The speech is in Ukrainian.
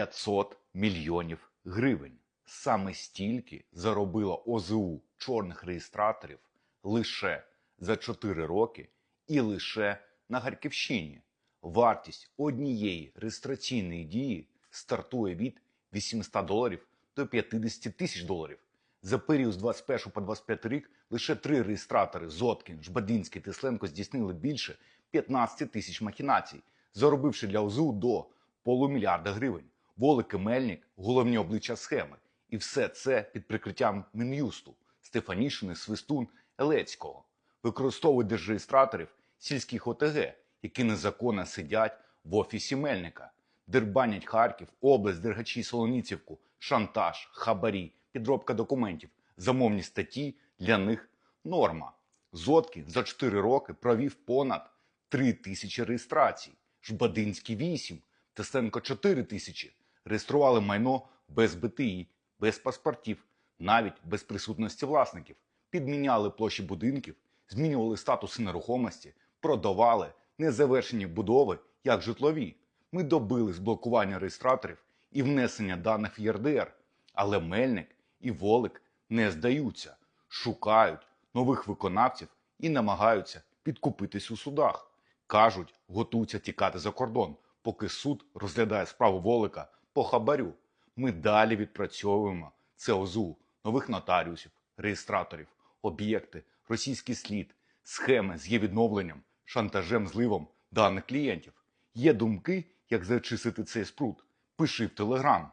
500 мільйонів гривень. Саме стільки заробило ОЗУ чорних реєстраторів лише за 4 роки і лише на Харківщині. Вартість однієї реєстраційної дії стартує від 800 доларів до 50 тисяч доларів. За період з 21 по 25 рік лише три реєстратори Зоткін, Жбадинський та Тесленко здійснили більше 15 тисяч махінацій, заробивши для ОЗУ до полумільярда гривень. Волик і Мельник – головні обличчя схеми. І все це під прикриттям Мін'юсту, Стефанішини, Свистун, Елецького. Використовують держреєстраторів сільських ОТГ, які незаконно сидять в офісі Мельника, дербанять Харків, область, Дергачі, Солоніцівку, шантаж, хабарі, підробка документів, замовні статті для них норма. Зоткін за 4 роки провів понад 3 тисячі реєстрацій, Жбадинський 8, Тесенко 4 тисячі. Реєстрували майно без БТІ, без паспортів, навіть без присутності власників, підміняли площі будинків, змінювали статуси нерухомості, продавали незавершені будови як житлові. Ми добились блокування реєстраторів і внесення даних в ЄРДР. Але Мельник і Волик не здаються, шукають нових виконавців і намагаються підкупитись у судах. Кажуть, готуються тікати за кордон, поки суд розглядає справу Волика по хабарю. Ми далі відпрацьовуємо ЦОЗУ, нових нотаріусів, реєстраторів, об'єкти, російський слід, схеми з є відновленням, шантажем, зливом даних клієнтів. Є думки, як зачистити цей спрут. Пиши в Телеграм.